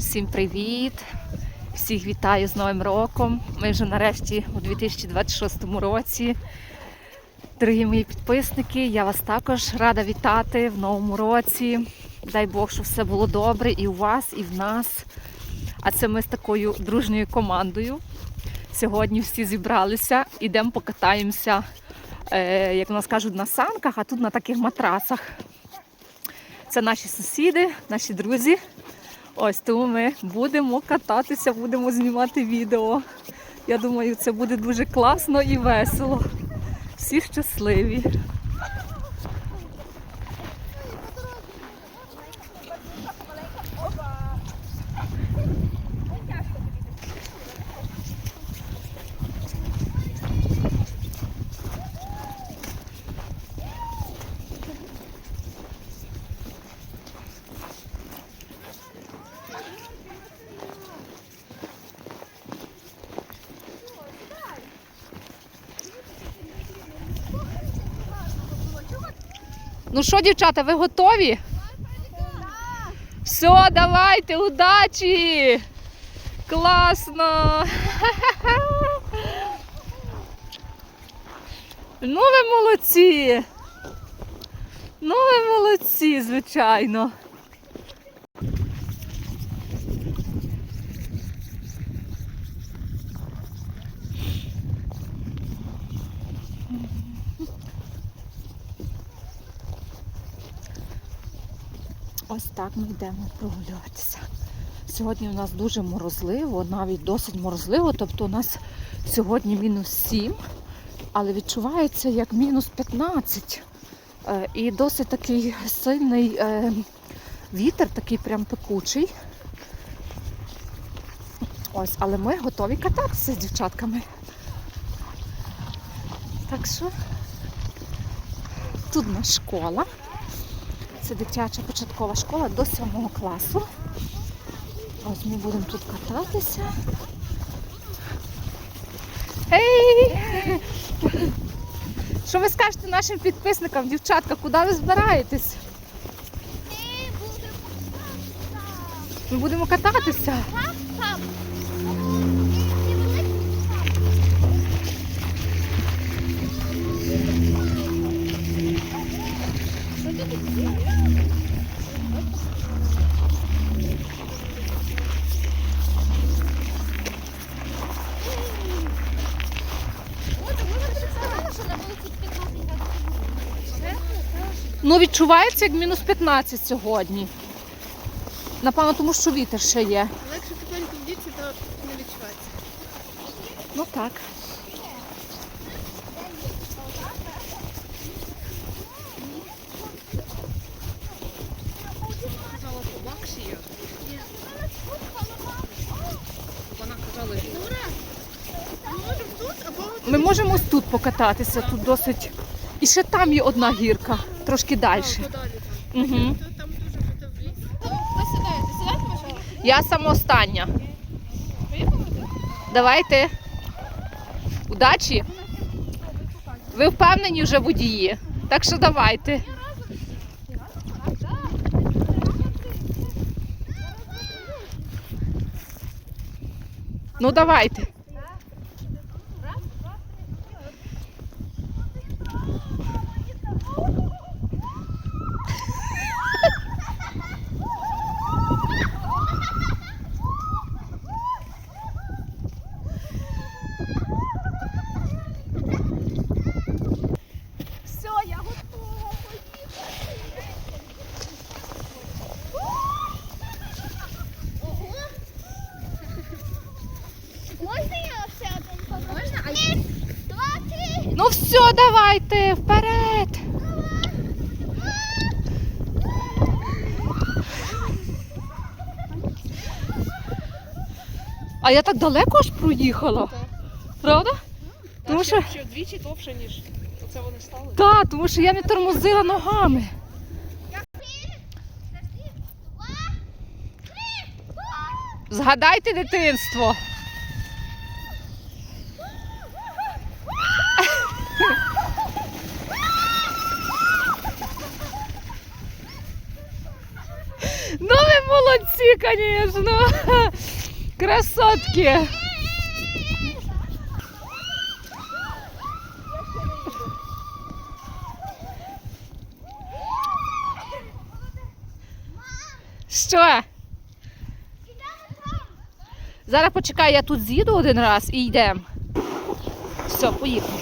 Всім привіт! Всіх вітаю з Новим роком. Ми вже нарешті у 2026 році. Дорогі мої підписники, я вас також рада вітати в новому році. Дай Бог, щоб все було добре і у вас, і в нас. А це ми з такою дружньою командою. Сьогодні всі зібралися, ідемо покатаємося, е, як у нас кажуть, на санках, а тут на таких матрасах. Це наші сусіди, наші друзі. Ось тому ми будемо кататися, будемо знімати відео. Я думаю, це буде дуже класно і весело. Всі щасливі. Ну що, дівчата, ви готові? Все, давайте, удачі! Класно! Ну ви молодці! Ну ви молодці, звичайно. Ось так ми йдемо прогулюватися. Сьогодні у нас дуже морозливо, навіть досить морозливо, тобто у нас сьогодні мінус 7, але відчувається як мінус 15. Е, І досить такий сильний е, вітер, такий прям пекучий. Ось, але ми готові кататися з дівчатками. Так що тут нас школа. Це дитяча початкова школа до 7 класу. Ось ми будемо тут кататися. Ей! Що ви скажете нашим підписникам, дівчатка, куди ви збираєтесь? Ми будемо кататися. Ну, відчувається як мінус 15 сьогодні. Напевно, тому що вітер ще є. Але якщо тихонько вдіться, то не відчувається. Ну так. Ми можемо ось тут покататися, тут досить. І ще там є одна гірка, трошки далі. Угу. Хто сідає? Ти? Я сама остання. Давайте. Удачі. Ви впевнені вже водії. Так що давайте. Ну давайте. Все, я готова. Можна я сяду? Можна? А я... Два, Ну давайте, вперед. А я так далеко аж проїхала. Правда? Тому що, Ще вдвічі довше, ніж оце вони стали. так, тому що я не тормозила ногами. Згадайте дитинство. Звісно. Красотки. Що? Зараз почекай, я тут з'їду один раз і йдемо. Все, поїхали.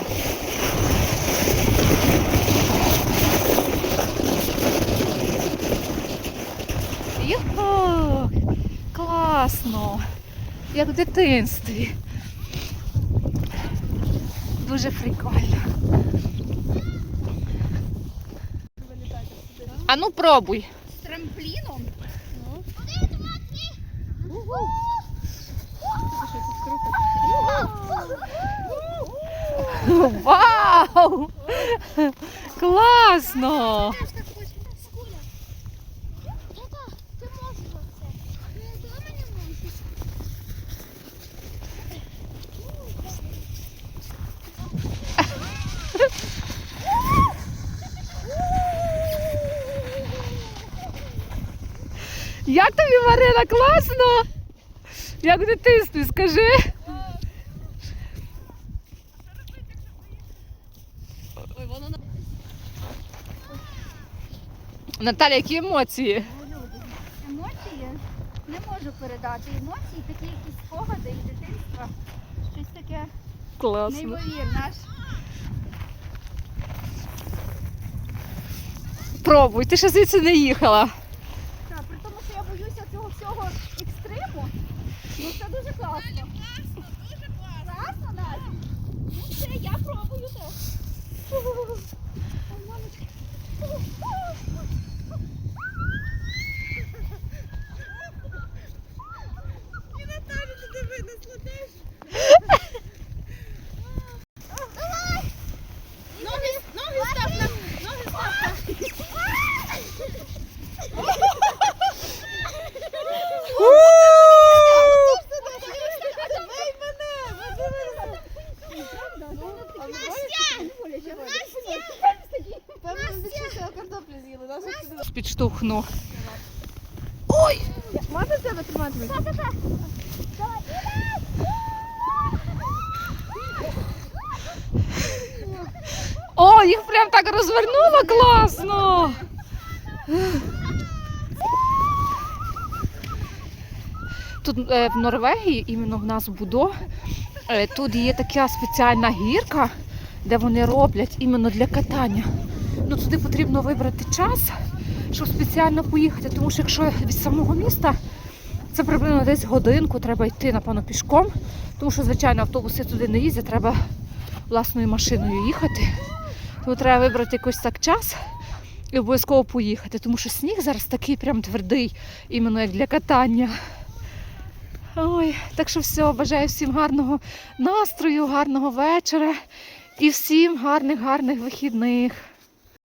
Йо, класно. Як в дитинстві. Дуже прикольно. А ну пробуй. З трампліном? Вау! Класно! Скуля. Это, ти можеш оце. Ну, ти мене можеш. Як тобі, Марина, класно? Як в дитинстві, скажи? Наталя, які емоції? Емоції не можу передати. Емоції такі якісь спогади і дитинства. Щось таке Класно. неймовірне. Аж Пробуй, ти ще звідси не їхала. Oh, my God. Підштовхну. Ой! Можна тебе тримати? О, їх прям так розвернуло класно. Тут е, в Норвегії, іменно в нас в Будо, е, тут є така спеціальна гірка, де вони роблять іменно для катання. Ну, туди потрібно вибрати час, щоб спеціально поїхати, тому що якщо від самого міста, це приблизно десь годинку, треба йти, напевно, пішком, тому що, звичайно, автобуси туди не їздять, треба власною машиною їхати. Тому треба вибрати якийсь так час і обов'язково поїхати, тому що сніг зараз такий прям твердий, іменно як для катання. Ой, так що все, бажаю всім гарного настрою, гарного вечора і всім гарних, гарних вихідних.